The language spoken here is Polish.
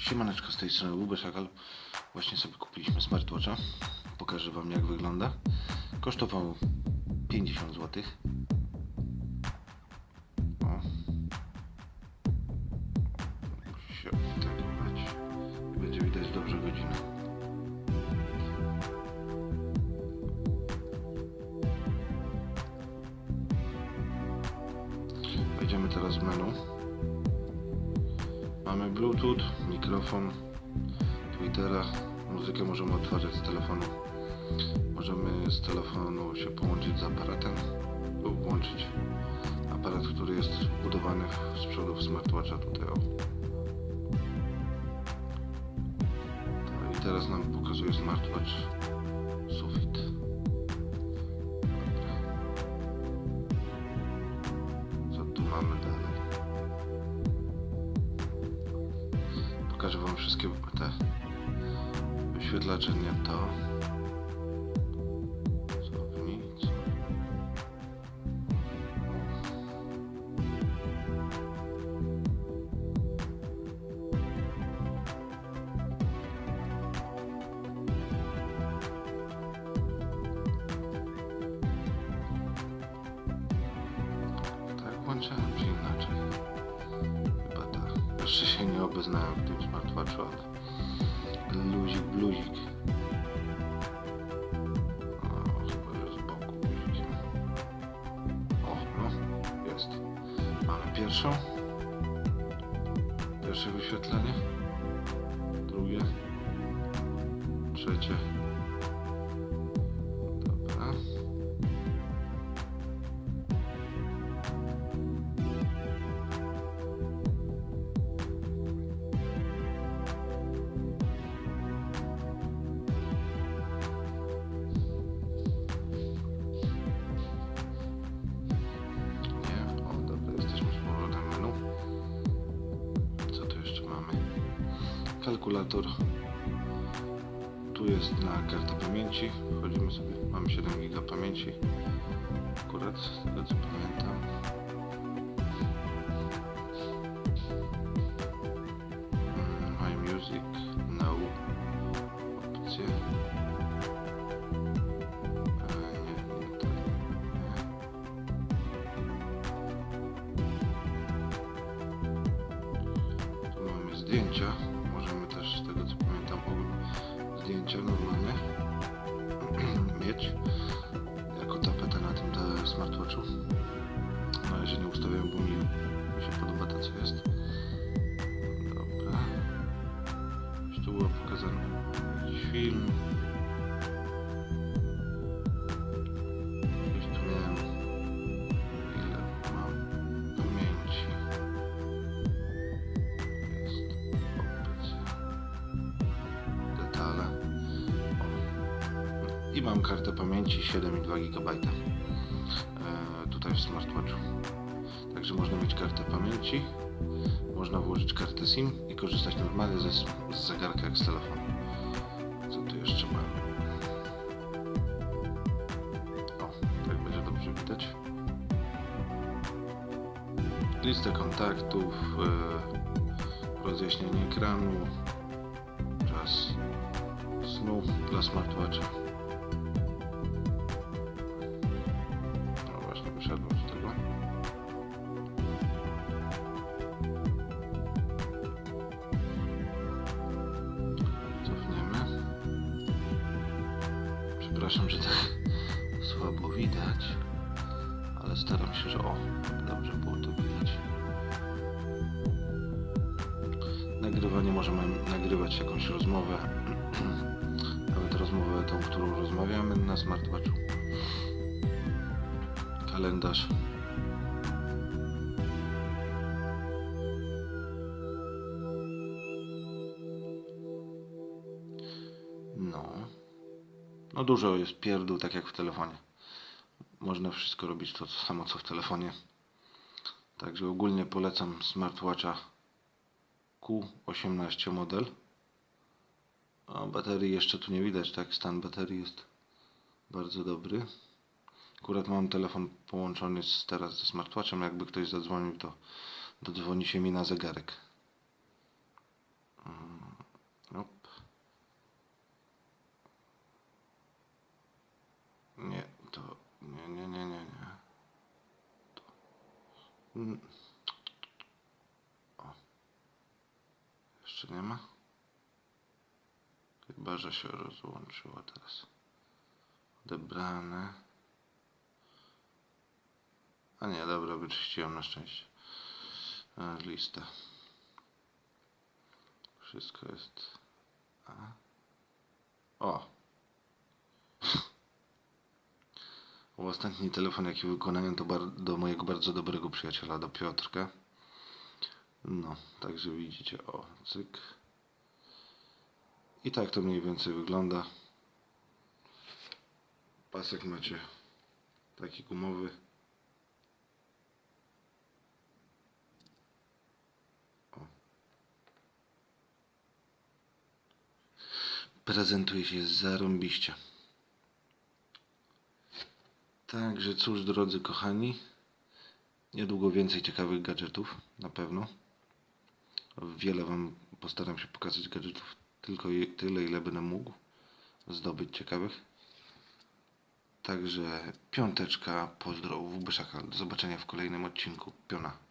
Siemaneczko z tej strony Łuby Szakal. Właśnie sobie kupiliśmy smartwatcha. Pokażę Wam jak wygląda. Kosztował 50 zł. O. Musi się odtegować. Będzie widać dobrze godzinę. Wejdziemy teraz w menu. Mamy Bluetooth, mikrofon, Twittera, muzykę możemy odtwarzać z telefonu. Możemy z telefonu się połączyć z aparatem lub włączyć aparat, który jest wbudowany w- z przodu w smartwatcha tutaj. O. To I teraz nam pokazuje smartwatch sufit. Co tu mamy dalej? Pokażę wam wszystkie te wyświetlacze, nie to. Tak włączałem, Jeszcze się nie obeznałem w tym smartwatchu, ale luzik, bluzik. O, z boku. O, no, jest. Mamy pierwszą. Pierwsze wyświetlenie. Drugie. Trzecie. Kalkulator. Tu jest na kartę pamięci. Wchodzimy sobie, mamy 7 giga pamięci. Akurat, z tego co pamiętam. Mm, My Music, No. Opcje. E, zdjęcia. Zdjęcia normalne mieć jako tapetę na tym smartwatchu. Na razie nie ustawiam, bo mi mi się podoba to, co jest. Dobra. Już tu było pokazane jakiś film. I mam kartę pamięci 7,2 GB e, tutaj w smartwatchu. Także można mieć kartę pamięci, można włożyć kartę SIM i korzystać normalnie ze, z zegarka jak z telefonu. Co tu jeszcze mamy? O, tak będzie dobrze widać. Listę kontaktów, e, rozjaśnienie ekranu, czas snu dla smartwatcha. Przepraszam, że tak słabo widać, ale staram się, że o, dobrze było to widać. Nagrywanie możemy nagrywać jakąś rozmowę, nawet rozmowę tą, którą rozmawiamy na smartwatchu. Kalendarz. No. No dużo jest pierdół, tak jak w telefonie. Można wszystko robić to samo co w telefonie. Także ogólnie polecam smartwatcha Q18 model. A baterii jeszcze tu nie widać, tak? Stan baterii jest bardzo dobry. Akurat mam telefon połączony z, teraz ze smartwatchem. Jakby ktoś zadzwonił, to dodzwoni się mi na zegarek. Mm. Op. Nie, to... Nie, nie, nie, nie, nie. To. O. Jeszcze nie ma? Chyba, że się rozłączyło teraz. Odebrane. A nie, dobra, wyczyściłem na szczęście. E, Lista. Wszystko jest. A. O! Ostatni telefon, jaki wykonałem, to do mojego bardzo dobrego przyjaciela, do Piotrka. No, także widzicie, o, cyk. I tak to mniej więcej wygląda. Pasek macie taki gumowy. O. Prezentuje się zarąbiście. Także cóż, drodzy kochani, niedługo więcej ciekawych gadżetów, na pewno. Wiele Wam postaram się pokazać gadżetów, tylko tyle, ile będę mógł zdobyć ciekawych. Także piąteczka, pozdro, WB Szakal. Do zobaczenia w kolejnym odcinku. Piona.